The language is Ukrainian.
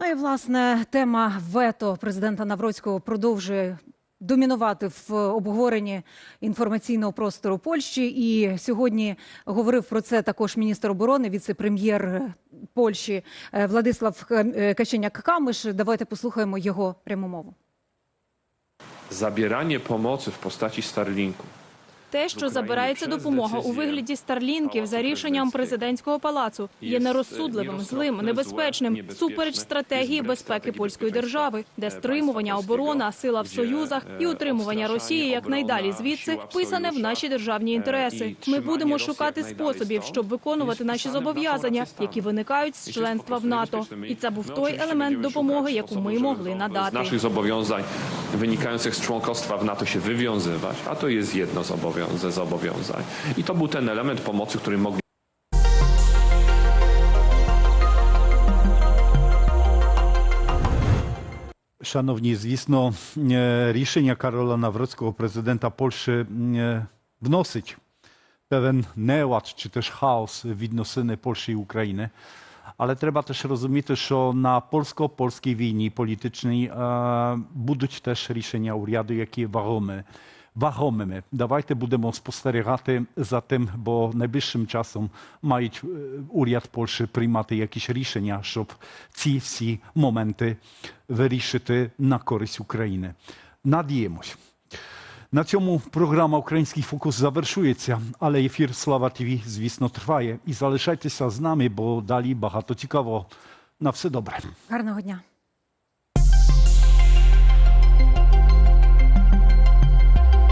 Ну і власне тема вето президента Навроцького продовжує домінувати в обговоренні інформаційного простору Польщі. І сьогодні говорив про це також міністр оборони, віце-прем'єр Польщі е, Владислав Каченяк Камиш. Давайте послухаємо його пряму мову. zabieranie pomocy w postaci Starlinku. Те, що забирається допомога у вигляді старлінків за рішенням президентського палацу, є нерозсудливим, злим, небезпечним, супереч стратегії безпеки польської держави, де стримування, оборона, сила в союзах і утримування Росії якнайдалі звідси вписане в наші державні інтереси. Ми будемо шукати способів, щоб виконувати наші зобов'язання, які виникають з членства в НАТО. І це був той елемент допомоги, яку ми могли надати. naszych zobowiązań wynikających z członkostwa w NATO się wywiązywać, a to jest jedno z obowiązań. ze zobowiązań. I to był ten element pomocy, który mogli Шановні, звісно, е, рішення Карола Навроцького, президента Польщі, е, вносить певен неład чи теж хаос в відносини Польщі і України. Але треба теж розуміти, що на польсько-польській війні політичній е, будуть теж рішення уряду, які вагоме. Вагомими. Давайте будемо спостерігати за тим, бо найближчим часом мають е, уряд Польщі приймати якісь рішення, щоб ці всі моменти вирішити на користь України. Надіємось. На цьому програма Український фокус завершується, але ефір Слава ТВ, звісно, триває. І залишайтеся з нами, бо далі багато цікавого. На все добре. Гарного дня.